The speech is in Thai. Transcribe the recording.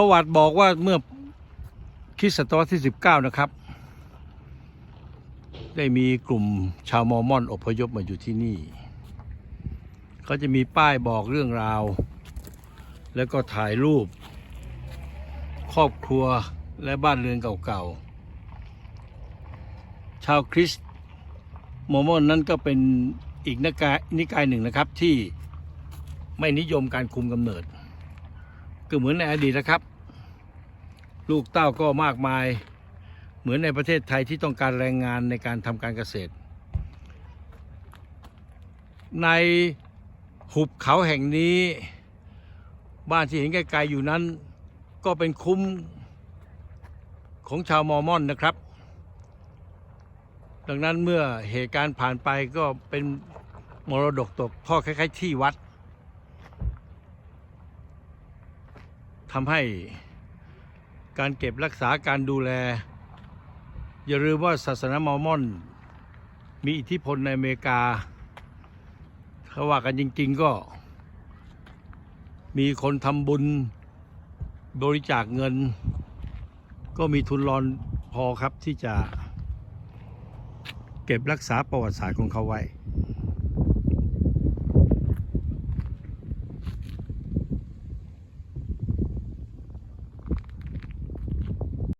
ประวัติบอกว่าเมื่อคริสตศตวรรษที่ 19 นะครับ ได้มีกลุ่มชาวมอร์มอนอพยพมาอยู่ที่นี่ เขาจะมีป้ายบอกเรื่องราว แล้วก็ถ่ายรูป ครอบครัวและบ้านเรือนเก่าๆ ชาวคริสต์มอร์มอนนั้นก็เป็นอีกนิกายนิกายหนึ่งนะครับที่ไม่นิยมการคุมกำเนิด ก็เหมือนในอดีตนะครับ ลูกเต้าก็มากมาย เหมือนในประเทศไทยที่ต้องการแรงงานในการทำการเกษตร ในหุบเขาแห่งนี้ บ้านที่เห็นไกลๆอยู่นั้น ก็เป็นคุ้มของชาวมอร์มอนนะครับ ดังนั้นเมื่อเหตุการณ์ผ่านไปก็เป็นมรดกตกพ่อคล้าย ๆ ที่วัด ทำให้การเก็บรักษาการดูแล อย่าลืมว่าศาสนามอร์มอน มีอิทธิพลในอเมริกาเขาว่ากันจริง ๆ ก็ มีคนทำบุญบริจาคเงิน ก็มีทุนรอนพอครับที่จะเก็บรักษาประวัติศาสตร์ของเขาไว้